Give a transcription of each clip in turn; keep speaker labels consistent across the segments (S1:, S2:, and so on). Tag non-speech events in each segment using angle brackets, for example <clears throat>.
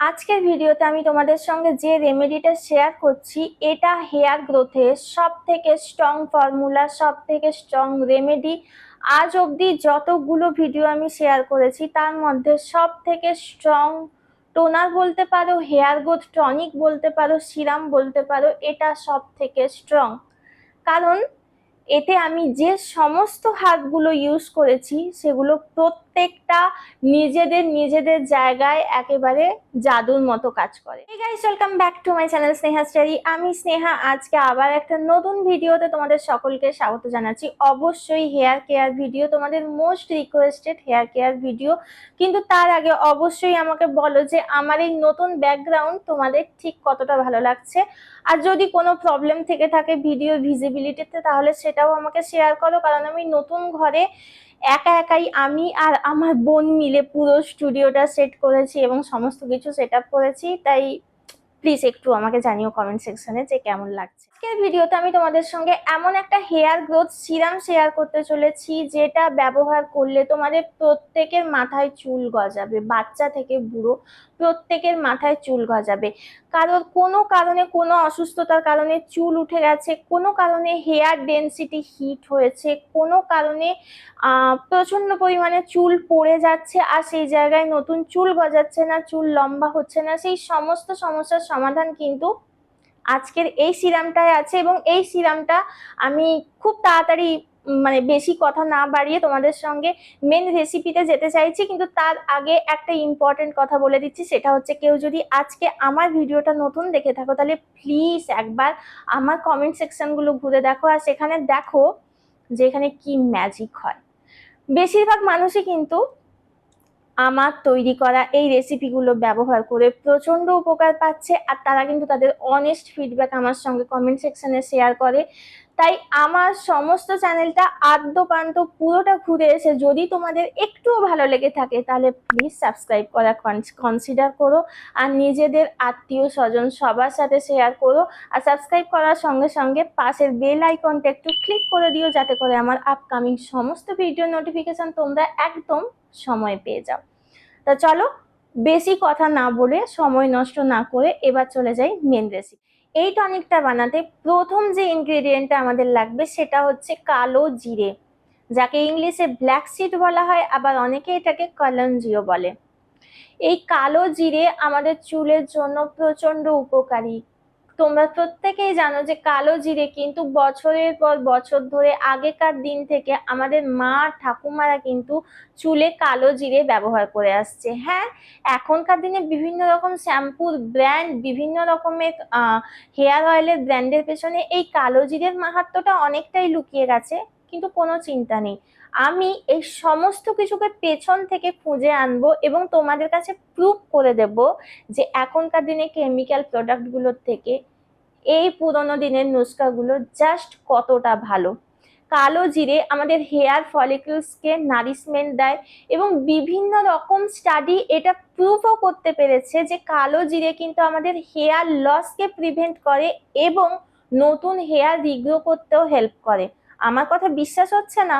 S1: আজকের ভিডিওতে আমি তোমাদের সঙ্গে যে রেমেডিটা শেয়ার করছি, এটা হেয়ার গ্রোথের সব থেকে স্ট্রং ফর্মুলা সব থেকে স্ট্রং রেমেডি আজ অবধি যতগুলো ভিডিও আমি শেয়ার করেছি, তার মধ্যে সব থেকে স্ট্রং টোনার বলতে পারো হেয়ার গ্রোথ টনিক বলতে পারো সিরাম বলতে পারো, এটা সব থেকে স্ট্রং কারণ, এতে আমি যে সমস্ত হাতগুলো ইউজ করেছি, সেগুলো প্রত্যেকটা নিজেদের নিজেদের জায়গায় একেবারে জাদুর মতো কাজ করে। Guys welcome back to my channel Sneha study আমি স্নেহা, আজকে আবার একটা নতুন ভিডিওতে তোমাদের সকলকে স্বাগত জানাচ্ছি। অবশ্যই হেয়ার কেয়ার ভিডিও তোমাদের most requested hair care video কিন্তু তার আগে অবশ্যই আমাকে বলো যে আমার এই নতুন ব্যাকগ্রাউন্ড তোমাদের ঠিক কতটা ভালো লাগছে? আর যদি কোনো প্রবলেম থেকে থাকে ভিডিও ভিজিবিলিটিতে তাহলে সেটাও আমাকে শেয়ার করো। কারণ আমি নতুন ঘরে একা একাই আমি আর আমার বোন মিলে পুরো স্টুডিওটা সেট করেছি এবং সমস্ত কিছু সেট করেছি, তাই প্লিজ একটু আমাকে জানিও কমেন্ট সেকশনে যে কেমন লাগছে। আজকের ভিডিওতে আমি তোমাদের সঙ্গে এমন একটা হেয়ার গ্রোথ সিরাম শেয়ার করতে চলেছি, যেটা ব্যবহার করলে তোমাদের প্রত্যেকের মাথায় চুল গজাবে, বাচ্চা থেকে বুড়ো। প্রত্যেকের মাথায় চুল গজাবে। কারোর কোনো কারণে কোনো অসুস্থতার কারণে চুল উঠে গেছে কোনো কারণে হেয়ার ডেন্সিটি হিট হয়েছে কোনো কারণে আহ, প্রচণ্ড পরিমাণে চুল পড়ে যাচ্ছে আর সেই জায়গায় নতুন চুল গজাচ্ছে না চুল লম্বা হচ্ছে না সেই সমস্ত সমস্যার সমাধান কিন্তু আজকের এই সিরামটায় আছে এবং এই সিরামটা আমি খুব তাড়াতাড়ি মানে বেশি কথা না বাড়িয়ে তোমাদের সঙ্গে মেন রেসিপিতে যেতে চাইছি, কিন্তু তার আগে একটা ইম্পর্টেন্ট কথা বলে দিচ্ছি, সেটা হচ্ছে কেউ যদি আজকে আমার ভিডিওটা নতুন দেখে থাকো, তাহলে প্লিজ একবার আমার কমেন্ট সেকশনগুলো ঘুরে দেখো, আর সেখানে দেখো যে এখানে কি ম্যাজিক হয়। বেশিরভাগ মানুষই কিন্তু আমার তৈরি করা এই রেসিপিগুলো ব্যবহার করে প্রচণ্ড উপকার পাচ্ছে আর তারা কিন্তু তাদের অনেস্ট ফিডব্যাক আমার সঙ্গে কমেন্ট সেকশানে শেয়ার করে। তাই আমার সমস্ত চ্যানেলটা আদ্যপান্ত পুরোটা ঘুরে এসে যদি তোমাদের একটুও ভালো লেগে থাকে তাহলে প্লিজ সাবস্ক্রাইব করা কনসিডার করো আর নিজেদের আত্মীয় স্বজন সবার সাথে শেয়ার করো আর সাবস্ক্রাইব করার সঙ্গে সঙ্গে পাশের বেল আইকনটা একটু ক্লিক করে দিও যাতে করে আমার আপকামিং সমস্ত ভিডিও নোটিফিকেশান তোমরা একদম সময় পেয়ে যাও। তা চলো, বেশি কথা না বলে সময় নষ্ট না করে এবার চলে যাই মেন রেসিপি এই টনিকটা বানাতে প্রথম যে ইনগ্রেডিয়েন্টটা আমাদের লাগবে সেটা হচ্ছে কালো জিরে, যাকে ইংলিশে ব্ল্যাক সিড বলা হয়, আবার অনেকে এটাকে কলঞ্জিও বলে। এই কালো জিরে আমাদের চুলের জন্য প্রচণ্ড উপকারী। তোমরা প্রত্যেকেই জানো যে কালো জিরে কিন্তু বছরের পর বছর ধরে আগেকার দিন থেকে আমাদের মা ঠাকুমারা কিন্তু চুলে কালো জিরে ব্যবহার করে আসছে। হ্যাঁ এখনকার দিনে বিভিন্ন রকম শ্যাম্পুর ব্র্যান্ড, বিভিন্ন রকমের হেয়ার অয়েলের ব্র্যান্ডের পেছনে এই কালো জিরের মাহাত্ম্যটা অনেকটাই লুকিয়ে গেছে, কিন্তু কোনো চিন্তা নেই। আমি এই সমস্ত কিছুকে পেছন থেকে খুঁজে আনব এবং তোমাদের কাছে প্রুভ করে দেব যে এখনকার দিনে কেমিক্যাল প্রোডাক্টগুলোর থেকে এই পুরোনো দিনের নুস্কাগুলো জাস্ট কতটা ভালো। কালো জিরে আমাদের হেয়ার ফলিকলসকে নারিশমেন্ট দেয় এবং বিভিন্ন রকম স্টাডি এটা প্রুভও করতে পেরেছে যে কালো জিরে কিন্তু আমাদের হেয়ার লসকে প্রিভেন্ট করে এবং নতুন হেয়ার রিগ্রো করতেও হেল্প করে। আমার কথা বিশ্বাস হচ্ছে না?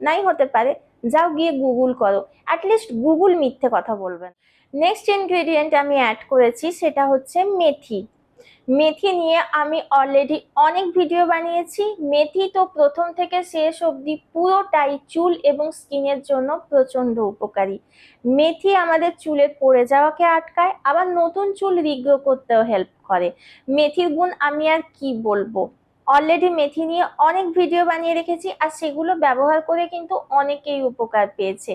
S1: নাই হতে পারে, যাও গিয়ে গুগল করো। অ্যাটলিস্ট গুগল মিথ্যে কথা বলবেন নেক্সট ইনগ্রেডিয়েন্ট আমি অ্যাড করেছি, সেটা হচ্ছে মেথি। মেথি নিয়ে আমি অলরেডি অনেক ভিডিও বানিয়েছি। মেথি তো প্রথম থেকে শেষ অবধি পুরোটাই চুল এবং স্কিনের জন্য প্রচণ্ড উপকারী। মেথি আমাদের চুলে পড়ে যাওয়াকে আটকায়, আবার নতুন চুল রিগ্রো করতেও হেল্প করে। মেথির গুণ আমি আর কি বলব? অলরেডি মেথি নিয়ে অনেক ভিডিও বানিয়ে রেখেছি আর সেগুলো ব্যবহার করে কিন্তু অনেকেই উপকার পেয়েছে।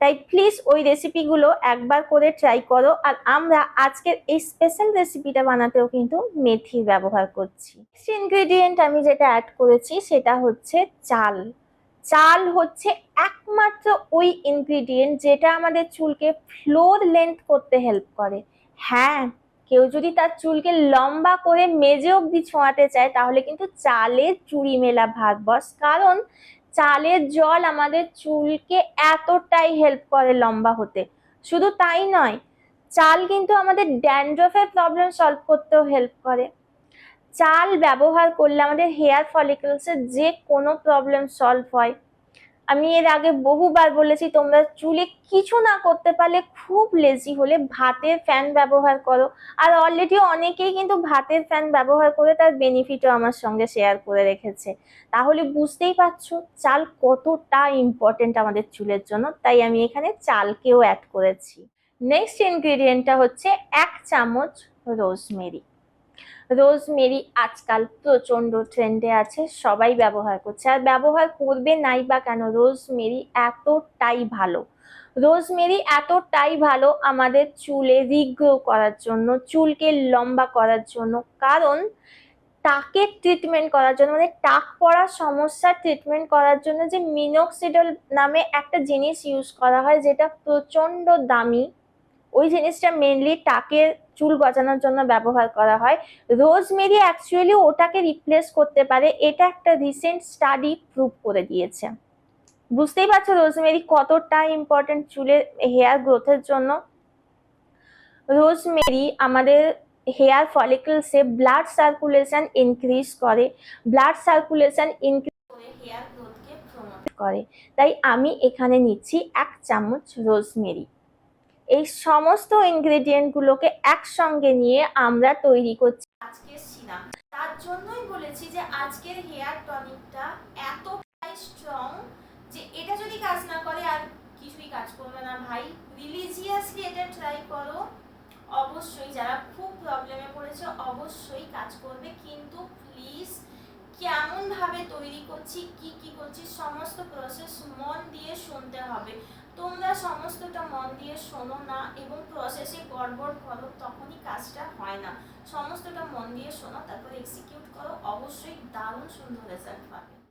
S1: তাই প্লিজ ওই রেসিপিগুলো একবার করে ট্রাই করো আর আমরা আজকের এই স্পেশাল রেসিপিটা বানাতেও কিন্তু মেথি ব্যবহার করছি। ইনগ্রেডিয়েন্ট আমি যেটা অ্যাড করেছি সেটা হচ্ছে চাল। চাল হচ্ছে একমাত্র ওই ইনগ্রেডিয়েন্ট যেটা আমাদের চুলকে ফ্লোর লেন্থ করতে হেল্প করে। হ্যাঁ কেউ যদি তার চুলকে লম্বা করে মেজে অবধি ছোঁয়াতে চায়, তাহলে কিন্তু চালের চুড়ি মেলা ভাগ বস কারণ চালের জল আমাদের চুলকে এতটাই হেল্প করে লম্বা হতে। শুধু তাই নয়, চাল কিন্তু আমাদের ড্যান্ড্রফের প্রবলেম সলভ করতেও হেল্প করে। চাল ব্যবহার করলে আমাদের হেয়ার ফলিকলসের যে কোনো প্রবলেম সলভ হয়। আমি এর আগে বহুবার বলেছি, তোমরা চুলে কিছু না করতে পারলে খুব লেজি হলে ভাতের ফ্যান ব্যবহার করো। আর অলরেডি অনেকেই কিন্তু ভাতের ফ্যান ব্যবহার করে তার বেনিফিটও আমার সঙ্গে শেয়ার করে রেখেছে। তাহলে বুঝতেই পারছ, চাল কতটা ইম্পর্টেন্ট আমাদের চুলের জন্য, তাই আমি এখানে চালকেও অ্যাড করেছি। নেক্সট ইনগ্রেডিয়েন্টটা হচ্ছে এক চামচ রোজমেরি রোজমেরি আজকাল প্রচণ্ড ট্রেন্ডে আছে, সবাই ব্যবহার করছে। আর ব্যবহার করবে নাই বা কেন? রোজমেরি এতটাই ভালো। রোজমেরি এতটাই ভালো আমাদের চুলে রিগ্রো করার জন্য, চুলকে লম্বা করার জন্য। কারণ টাকের ট্রিটমেন্ট করার জন্য মানে টাক পড়ার সমস্যার ট্রিটমেন্ট করার জন্য যে মিনোক্সিডল নামে একটা জিনিস ইউজ করা হয়, যেটা প্রচণ্ড দামি। ওই জিনিসটা মেনলি টাকের চুল গজানোর জন্য ব্যবহার করা হয়। রোজমেরি অ্যাকচুয়ালি ওটাকে রিপ্লেস করতে পারে। এটা একটা রিসেন্ট স্টাডি প্রুভ করে দিয়েছে। বুঝতেই পারছ রোজমেরি কতটা ইম্পর্টেন্ট চুলের হেয়ার গ্রোথের জন্য? রোজমেরি আমাদের হেয়ার ফলিকলসে ব্লাড সার্কুলেশন ইনক্রিজ করে। ব্লাড সার্কুলেশন ইনক্রিজ করে হেয়ার গ্রোথকে প্রমোট করে। তাই আমি এখানে নিচ্ছি এক চামচ রোজমেরি। এই সমস্ত ইনগ্রেডিয়েন্টগুলোকে একসঙ্গে নিয়ে আমরা তৈরি করছি। আজকের সিরাম। তার জন্যই বলেছি যে আজকের হেয়ার টনিকটা এতটাই স্ট্রং যে এটা যদি কাজ না করে আর কিছুই কাজ করবে না ভাই। রিলিজিয়াসলি এটা ট্রাই করো। অবশ্যই যারা খুব প্রবলেমে পড়েছে অবশ্যই কাজ করবে। কিন্তু প্লিজ কেমন ভাবে তৈরি করছি, কি কি করছি, সমস্ত প্রসেস মন দিয়ে শুনতে হবে। তোমরা সমস্তটা মন দিয়ে শোনো না এবং প্রসেসে গড়বড় করো, তখনই কাজটা হয় না। সমস্তটা মন দিয়ে শোনো, তারপর এক্সিকিউট করো। অবশ্যই দারুণ সুন্দর রেজাল্ট পাবে।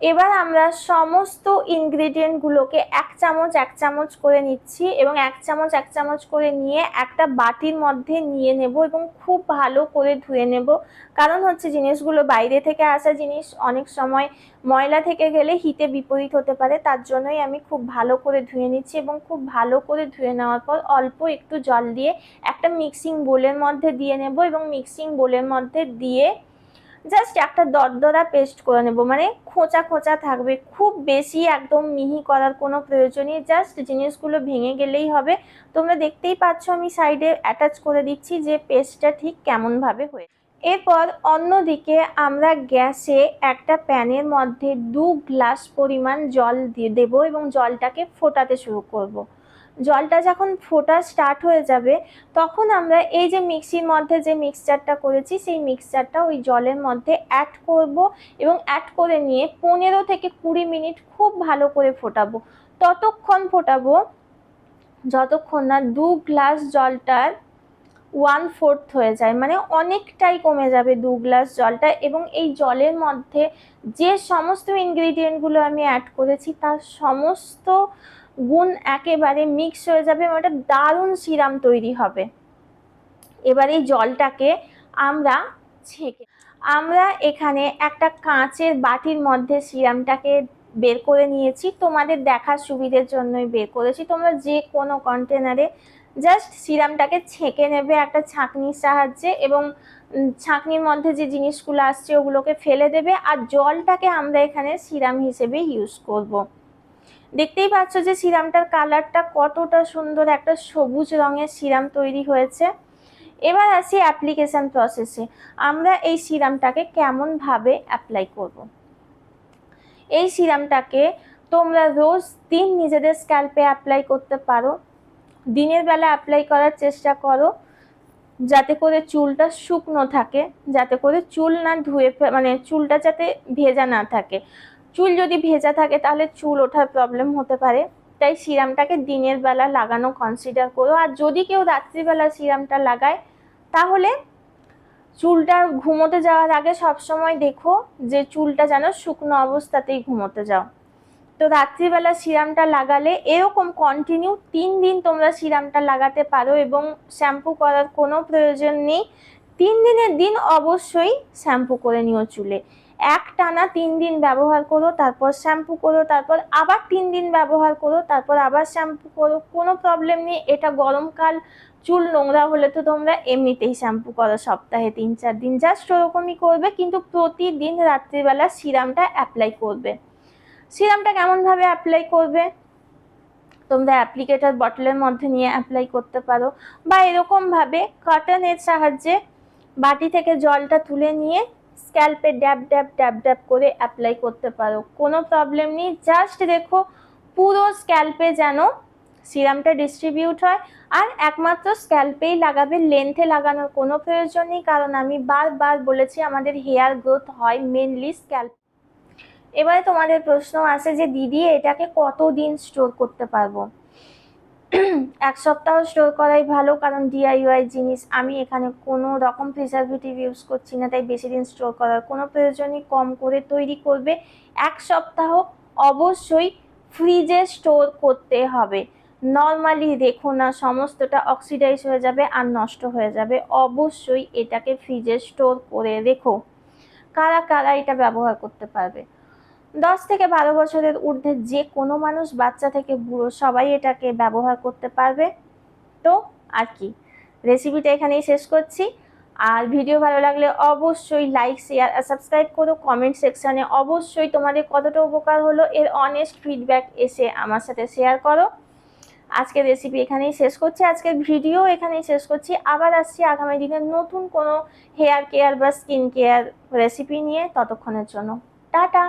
S1: এবার আমরা সমস্ত ইনগ্রেডিয়েন্টগুলোকে এক চামচ এক চামচ করে নিচ্ছি এবং এক চামচ এক চামচ করে নিয়ে একটা বাটির মধ্যে নিয়ে নেব এবং খুব ভালো করে ধুয়ে নেব। কারণ হচ্ছে জিনিসগুলো বাইরে থেকে আসা জিনিস, অনেক সময় ময়লা থেকে গেলে হিতে বিপরীত হতে পারে, তার জন্যই আমি খুব ভালো করে ধুয়ে নিচ্ছি এবং খুব ভালো করে ধুয়ে নেওয়ার পর অল্প একটু জল দিয়ে একটা মিক্সিং বোলের মধ্যে দিয়ে নেব এবং মিক্সিং বোলের মধ্যে দিয়ে জাস্ট একটা দরদরা পেস্ট করে নেব। মানে খোঁচা খোঁচা থাকবে। খুব বেশি একদম মিহি করার কোনো প্রয়োজনই জাস্ট জিনিসগুলো ভেঙে গেলেই হবে। তোমরা দেখতেই পাচ্ছ আমি সাইডে অ্যাটাচ করে দিচ্ছি যে পেস্টটা ঠিক কেমনভাবে হয়ে এরপর অন্যদিকে আমরা গ্যাসে একটা প্যানের মধ্যে দু গ্লাস পরিমাণ জল দিয়ে দেবো এবং জলটাকে ফোটাতে শুরু করব। জলটা যখন ফোটা স্টার্ট হয়ে যাবে, তখন আমরা এই যে মিক্সির মধ্যে যে মিক্সচারটা করেছি, সেই মিক্সচারটা ওই জলের মধ্যে অ্যাড করব এবং অ্যাড করে নিয়ে পনেরো থেকে কুড়ি মিনিট খুব ভালো করে ফোটাবো। ততক্ষণ ফোটাবো, যতক্ষণ না দু গ্লাস জলটার ওয়ান ফোর্থ হয়ে যায় মানে অনেকটাই কমে যাবে দু গ্লাস জলটা এবং এই জলের মধ্যে যে সমস্ত ইনগ্রিডিয়েন্টগুলো আমি অ্যাড করেছি, তার সমস্ত গুণ একেবারে মিক্স হয়ে যাবে এবং একটা দারুণ সিরাম তৈরি হবে। এবার এই জলটাকে আমরা ছেঁকে, আমরা এখানে একটা কাঁচের বাটির মধ্যে সিরামটাকে বের করে নিয়েছি। তোমাদের দেখার সুবিধের জন্যই বের করেছি। তোমরা যে কোনো কন্টেনারে জাস্ট সিরামটাকে ছেঁকে নেবে একটা ছাঁকনির সাহায্যে এবং ছাঁকনির মধ্যে যে জিনিসগুলো আসছে ওগুলোকে ফেলে দেবে আর জলটাকে আমরা এখানে সিরাম হিসেবে ইউজ করব। দেখতেই পাচ্ছ যে সিরামটার কালারটা কতটা সুন্দর একটা সবুজ রঙের সিরাম তৈরি হয়েছে এবার আসি অ্যাপ্লিকেশন প্রসেসে আমরা এই সিরামটাকে কেমনভাবে অ্যাপ্লাই করব। এই সিরামটাকে তোমরা রোজ দিন নিজেদের স্ক্যাল্পে অ্যাপ্লাই করতে পারো দিনের বেলা অ্যাপ্লাই করার চেষ্টা করো, যাতে করে চুলটা শুকনো থাকে, যাতে করে চুল না ধুয়ে মানে চুলটা যাতে ভেজা না থাকে। চুল যদি ভেজা থাকে তাহলে চুল ওঠার প্রবলেম হতে পারে। তাই সিরামটাকে দিনের বেলা লাগানো কনসিডার করো। আর যদি কেউ রাত্রিবেলা সিরামটা লাগায়, তাহলে চুলটা ঘুমোতে যাওয়ার আগে সবসময় দেখো যে চুলটা যেন শুকনো অবস্থাতেই ঘুমোতে যাও। তো রাত্রিবেলা সিরামটা লাগালে এরকম কন্টিনিউ তিন দিন তোমরা সিরামটা লাগাতে পারো এবং শ্যাম্পু করার কোনো প্রয়োজন নেই। তিন দিনের দিন অবশ্যই শ্যাম্পু করে নিও চুলে। এক টানা তিন দিন ব্যবহার করো, তারপর শ্যাম্পু করো, তারপর আবার তিন দিন ব্যবহার করো, তারপর আবার শ্যাম্পু করো, কোনো প্রবলেম নেই। এটা গরমকাল, চুল নোংরা হলে তো তোমরা এমনিতেই শ্যাম্পু করো সপ্তাহে তিন চার দিন। জাস্ট ওরকমই করবে, কিন্তু প্রতিদিন রাত্রিবেলা সিরামটা অ্যাপ্লাই করবে। সিরামটা কেমনভাবে অ্যাপ্লাই করবে? তোমরা অ্যাপ্লিকেটার বটলের মধ্যে নিয়ে অ্যাপ্লাই করতে পারো। বা এরকমভাবে কটনের সাহায্যে বাটি থেকে জলটা তুলে নিয়ে স্ক্যাল্পে ড্যাব ড্যাব ড্যাব ড্যাব করে অ্যাপ্লাই করতে পারো। কোনো প্রবলেম নেই। জাস্ট দেখো, পুরো স্ক্যাল্পে যেন সিরামটা ডিস্ট্রিবিউট হয়। আর একমাত্র স্ক্যাল্পেই লাগাবে লেন্থে লাগানোর কোনো প্রয়োজন নেই। কারণ আমি বারবার বলেছি, আমাদের হেয়ার গ্রোথ হয় মেনলি স্ক্যাল্প এবারে তোমাদের প্রশ্ন আছে যে, দিদি, এটাকে কতদিন স্টোর করতে পারব? <clears throat> এক সপ্তাহ স্টোর করাই ভালো, কারণ ডিআইওয়াই জিনিস আমি এখানে কোনো রকম প্রিজারভেটিভ ইউজ করছি না, তাই বেশি দিন স্টোর করার কোনো প্রয়োজনই কম করে তৈরি করবে। এক সপ্তাহ অবশ্যই ফ্রিজে স্টোর করতে হবে। নর্মালি রেখো না, সমস্তটা অক্সিডাইজ হয়ে যাবে আর নষ্ট হয়ে যাবে। অবশ্যই এটাকে ফ্রিজে স্টোর করে রেখো। কারা কারা এটা ব্যবহার করতে পারবে? দশ থেকে বারো বছরের ঊর্ধ্বে যে কোনো মানুষ, বাচ্চা থেকে বুড়ো, সবাই এটাকে ব্যবহার করতে পারবে। তো আর কি রেসিপিটা এখানেই শেষ করছি। আর ভিডিও ভালো লাগলে অবশ্যই লাইক শেয়ার আর সাবস্ক্রাইব করো। কমেন্ট সেকশানে অবশ্যই তোমাদের কতটা উপকার হলো, এর অনেস্ট ফিডব্যাক এসে আমার সাথে শেয়ার করো। আজকের রেসিপি এখানেই শেষ করছি। আজকের ভিডিও এখানেই শেষ করছি। আবার আসছি আগামী দিনের নতুন কোনো হেয়ার কেয়ার বা স্কিন কেয়ার রেসিপি নিয়ে ততক্ষণের জন্য। টাটা!